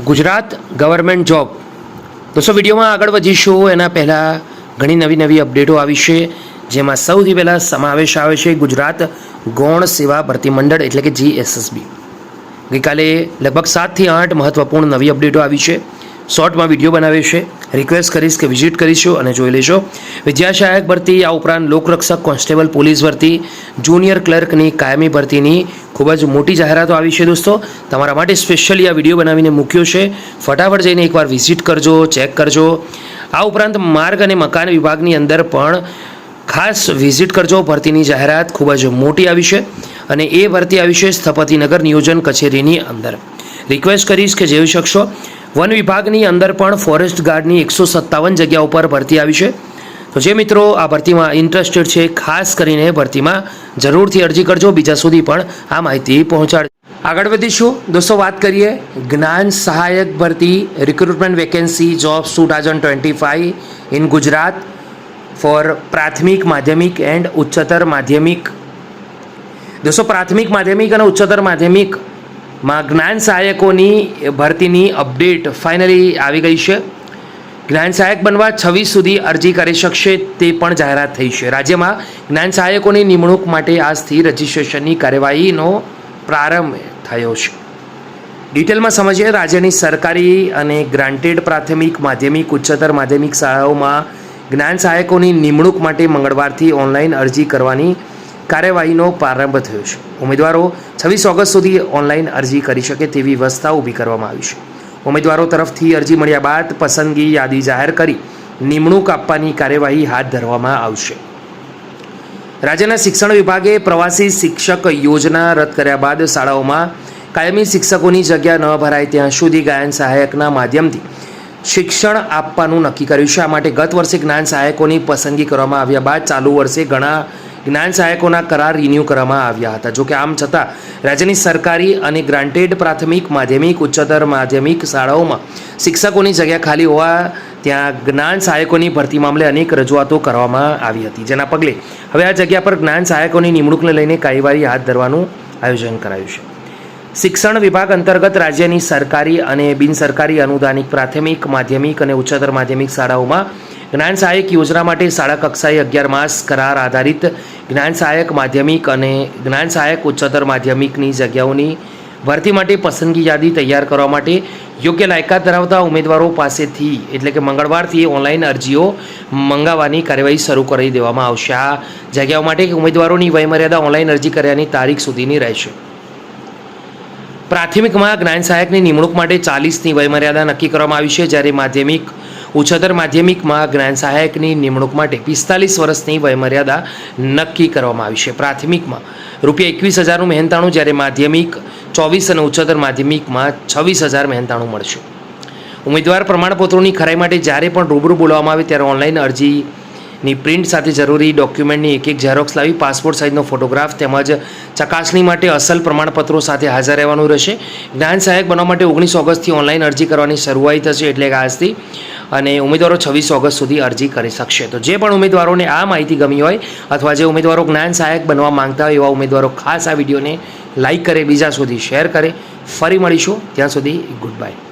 Gujarat government job. દોસ્તો, વિડીયોમાં આગળ વધીશું. એના પહેલાં ઘણી નવી નવી અપડેટો આવી છે, જેમાં સૌથી પહેલાં સમાવેશ આવે છે ગુજરાત ગૌણ સેવા ભરતી મંડળ, એટલે કે જીએસએસબી ગઈકાલે લગભગ સાતથી આઠ મહત્ત્વપૂર્ણ નવી અપડેટો આવી છે. શોર્ટમાં વીડિયો બનાવ્યો છે. રિક્વેસ્ટ કરીશ કે વિઝિટ કરીશું અને જોઈ લેજો. વિદ્યાસહાયક ભરતી આ ઉપરાંત લોકરક્ષક કોન્સ્ટેબલ પોલીસ ભરતી જુનિયર ક્લર્કની કાયમી ભરતીની ખૂબ જ મોટી જાહેરાતો આવી છે દોસ્તો. તમારા માટે સ્પેશિયલી આ વીડિયો બનાવીને મૂક્યો છે. ફટાફટ જઈને એકવાર વિઝિટ કરજો ચેક કરજો. આ ઉપરાંત માર્ગ અને મકાન વિભાગની અંદર પણ ખાસ વિઝિટ કરજો. ભરતીની જાહેરાત ખૂબ જ મોટી આવી છે અને એ ભરતી આવી છે સ્થપતિનગર નિયોજન કચેરીની અંદર. રિક્વેસ્ટ કરીશ કે જેવી શકશો. વન વિભાગની અંદર પણ ફોરેસ્ટ ગાર્ડની એકસો સત્તાવન જગ્યા ઉપર ભરતી આવી છે. તો જે મિત્રો આ ભરતીમાં ઇન્ટરેસ્ટેડ છે, ખાસ કરીને ભરતીમાં જરૂરથી અરજી કરજો. બીજા સુધી પણ આ માહિતી પહોંચાડ આગળ વધીશું. દોસ્તો, વાત કરીએ જ્ઞાન સહાયક ભરતી recruitment vacancy jobs two thousand twenty five in Gujarat for પ્રાથમિક, માધ્યમિક એન્ડ ઉચ્ચતર માધ્યમિક. દોસ્તો, પ્રાથમિક, માધ્યમિક અને ઉચ્ચતર માધ્યમિકમાં જ્ઞાન સહાયકોની ભરતીની અપડેટ ફાઇનલી આવી ગઈ છે. જ્ઞાન સહાયક બનવા છવ્વીસ સુધી અરજી કરી શકશે તે પણ જાહેરાત થઈ છે. રાજ્યમાં જ્ઞાન સહાયકોની નિમણૂક માટે આજથી રજિસ્ટ્રેશનની કાર્યવાહીનો પ્રારંભ થયો છે. ડિટેલમાં સમજીએ, રાજ્યની સરકારી અને ગ્રાન્ટેડ પ્રાથમિક માધ્યમિક, ઉચ્ચતર માધ્યમિક શાળાઓમાં જ્ઞાન સહાયકોની નિમણૂક માટે મંગળવારથી ઓનલાઈન અરજી કરવાની કાર્યવાહીનો પ્રારંભ થયો છે. ઉમેદવારો છવ્વીસ ઓગસ્ટ સુધી ઓનલાઈન અરજી કરી શકે તેવી વ્યવસ્થા ઊભી કરવામાં આવી છે. ઉમેદવારો તરફથી અરજી મળ્યા બાદ પસંદગી યાદી જાહેર કરી નિમણૂક આપવાની કાર્યવાહી હાથ ધરવામાં આવશે. રાજ્યના શિક્ષણ વિભાગે પ્રવાસી શિક્ષક યોજના રદ કર્યા બાદ શાળાઓમાં કાયમી શિક્ષકોની જગ્યા ન ભરાય ત્યાં સુધી ગાયન સહાયકના માધ્યમથી શિક્ષણ આપવાનું નક્કી કર્યું છે. આ માટે ગત વર્ષે જ્ઞાન સહાયકોની પસંદગી કરવામાં આવ્યા બાદ ચાલુ વર્ષે ઘણા જ્ઞાન સહાયકોના કરાર રિન્યૂ કરવામાં આવ્યા હતા. જોકે આમ છતાં, રાજ્યની સરકારી અને ગ્રાન્ટેડ પ્રાથમિક, માધ્યમિક, ઉચ્ચતર માધ્યમિક શાળાઓમાં શિક્ષકોની જગ્યા ખાલી હોવા, ત્યાં જ્ઞાન સહાયકોની ભરતી મામલે અનેક રજૂઆતો કરવામાં આવી હતી. જેના પગલે હવે આ જગ્યા પર જ્ઞાન સહાયકોની નિમણૂકને લઈને કાર્યવાહી હાથ ધરવાનું આયોજન કરાયું છે. શિક્ષણ વિભાગ અંતર્ગત રાજ્યની સરકારી અને બિનસરકારી અનુદાનિક પ્રાથમિક, માધ્યમિક અને ઉચ્ચતર માધ્યમિક શાળાઓમાં જ્ઞાન સહાયક યોજના માટે શાળા કક્ષાએ અગિયાર માસ કરાર આધારિત જ્ઞાન સહાયક માધ્યમિક અને જ્ઞાન સહાયક ઉચ્ચતર માધ્યમિકની જગ્યાઓની ભરતી માટે પસંદગી યાદી તૈયાર કરવા માટે યોગ્ય લાયકાત ધરાવતા ઉમેદવારો પાસેથી એટલે કે મંગળવારથી ઓનલાઈન અરજીઓ મંગાવવાની કાર્યવાહી શરૂ કરી દેવામાં આવશે. આ જગ્યાઓ માટે ઉમેદવારોની વયમર્યાદા ઓનલાઈન અરજી કર્યાની તારીખ સુધીની રહેશે. પ્રાથમિકમાં જ્ઞાન સહાયકની નિમણૂક માટે ચાલીસની વયમર્યાદા નક્કી કરવામાં આવી છે. જ્યારે માધ્યમિક ઉચ્ચતર માધ્યમિકમાં જ્ઞાન સહાયકની નિમણૂક માટે પિસ્તાલીસ વર્ષની વયમર્યાદા નક્કી કરવામાં આવી છે. પ્રાથમિકમાં રૂપિયા એકવીસ હજારનું મહેનતાણું જ્યારે માધ્યમિક ચોવીસ અને ઉચ્ચતર માધ્યમિકમાં છવ્વીસ હજાર મહેનતાણું મળશે. ઉમેદવાર પ્રમાણપત્રોની ખરાઈ માટે જ્યારે પણ રૂબરૂ બોલાવવામાં આવે ત્યારે ઓનલાઈન અરજીની પ્રિન્ટ સાથે જરૂરી ડોક્યુમેન્ટની એક એક ઝેરોક્સ લાવી પાસપોર્ટ સાઇઝનો ફોટોગ્રાફ તેમજ ચકાસણી માટે અસલ પ્રમાણપત્રો સાથે હાજર રહેવાનું રહેશે. જ્ઞાન સહાયક બનવા માટે ઓગણીસ ઓગસ્ટથી ઓનલાઈન અરજી કરવાની શરૂઆત થશે એટલે કે આજથી અને ઉમેદવારો છવ્વીસ ઓગસ્ટ સુધી અરજી કરી શકશે. તો જે પણ ઉમેદવારોને આ માહિતી ગમી હોય અથવા જે ઉમેદવારો જ્ઞાન સહાયક બનવા માંગતા હોય એવા ઉમેદવારો ખાસ આ વિડીયોને લાઇક કરે, બીજા સુધી શેર કરે. ફરી મળીશું. ત્યાં સુધી ગુડ બાય